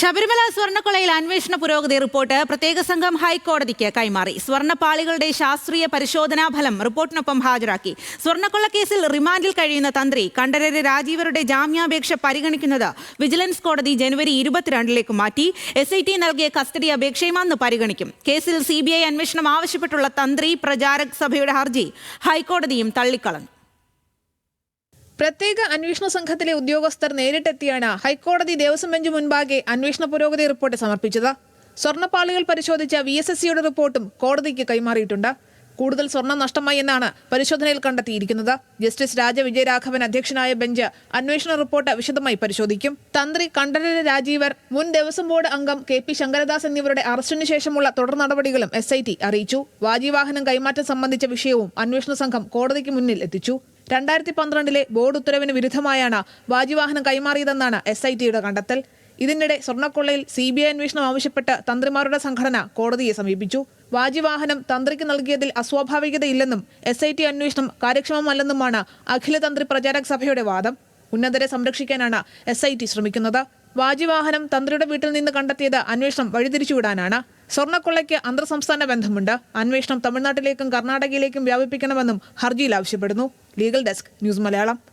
ശബരിമല സ്വർണക്കൊളയിൽ അന്വേഷണ പുരോഗതി റിപ്പോർട്ട് പ്രത്യേക സംഘം ഹൈക്കോടതിക്ക് കൈമാറി. സ്വർണപ്പാളികളുടെ ശാസ്ത്രീയ പരിശോധനാ ഫലം റിപ്പോർട്ടിനൊപ്പം ഹാജരാക്കി. സ്വർണക്കൊള്ള കേസിൽ റിമാൻഡിൽ കഴിയുന്ന തന്ത്രി കണ്ഠരര് രാജീവരുടെ ജാമ്യാപേക്ഷ പരിഗണിക്കുന്നത് വിജിലൻസ് കോടതി ജനുവരി ഇരുപത്തിരണ്ടിലേക്ക് മാറ്റി. എസ് ഐ ടി നൽകിയ കസ്റ്റഡി അപേക്ഷയും അന്ന് പരിഗണിക്കും. കേസിൽ സി ബി ഐ അന്വേഷണം ആവശ്യപ്പെട്ടുള്ള തന്ത്രി പ്രചാരക് സഭയുടെ ഹർജി ഹൈക്കോടതിയും തള്ളിക്കളഞ്ഞു. പ്രത്യേക അന്വേഷണ സംഘത്തിലെ ഉദ്യോഗസ്ഥർ നേരിട്ടെത്തിയാണ് ഹൈക്കോടതി ദേവസ്വം ബെഞ്ച് മുൻപാകെ അന്വേഷണ പുരോഗതി റിപ്പോർട്ട് സമർപ്പിച്ചത്. സ്വർണപ്പാളികൾ പരിശോധിച്ച വി എസ് എസ് സിയുടെ റിപ്പോർട്ടും കോടതിക്ക് കൈമാറിയിട്ടുണ്ട്. കൂടുതൽ സ്വർണം നഷ്ടമായി എന്നാണ് പരിശോധനയിൽ കണ്ടെത്തിയിരിക്കുന്നത്. ജസ്റ്റിസ് രാജവിജയരാഘവൻ അധ്യക്ഷനായ ബെഞ്ച് അന്വേഷണ റിപ്പോർട്ട് വിശദമായി പരിശോധിക്കും. തന്ത്രി കണ്ഠരര രാജീവർ മുൻ ദേവസ്വം ബോർഡ് അംഗം കെ പി ശങ്കരദാസ് എന്നിവരുടെ അറസ്റ്റിനു ശേഷമുള്ള തുടർ നടപടികളും എസ് ഐ ടി അറിയിച്ചു. വാജിവാഹനം കൈമാറ്റം സംബന്ധിച്ച വിഷയവും അന്വേഷണ സംഘം കോടതിക്ക് മുന്നിൽ എത്തിച്ചു. രണ്ടായിരത്തി പന്ത്രണ്ടിലെ ബോർഡ് ഉത്തരവിന് വിരുദ്ധമായാണ് വാജിവാഹനം കൈമാറിയതെന്നാണ് എസ് ഐ ടിയുടെ കണ്ടെത്തൽ. ഇതിനിടെ സ്വർണക്കൊള്ളയിൽ സി ബി ഐ അന്വേഷണം ആവശ്യപ്പെട്ട് തന്ത്രിമാരുടെ സംഘടന കോടതിയെ സമീപിച്ചു. വാജിവാഹനം തന്ത്രിക്ക് നൽകിയതിൽ അസ്വാഭാവികതയില്ലെന്നും എസ് ഐ ടി അന്വേഷണം കാര്യക്ഷമമല്ലെന്നുമാണ് അഖില തന്ത്രി പ്രചാരക് സഭയുടെ വാദം. ഉന്നതരെ സംരക്ഷിക്കാനാണ് എസ് ഐ ടി ശ്രമിക്കുന്നത്. വാജിവാഹനം തന്ത്രിയുടെ വീട്ടിൽ നിന്ന് കണ്ടെത്തിയത് അന്വേഷണം വഴിതിരിച്ചുവിടാനാണ്. സ്വർണക്കൊള്ളയ്ക്ക് അന്തർസംസ്ഥാന ബന്ധമുണ്ട്. അന്വേഷണം തമിഴ്നാട്ടിലേക്കും കർണാടകയിലേക്കും വ്യാപിപ്പിക്കണമെന്നും ഹർജിയിൽ ആവശ്യപ്പെടുന്നു. Legal desk news Malayalam.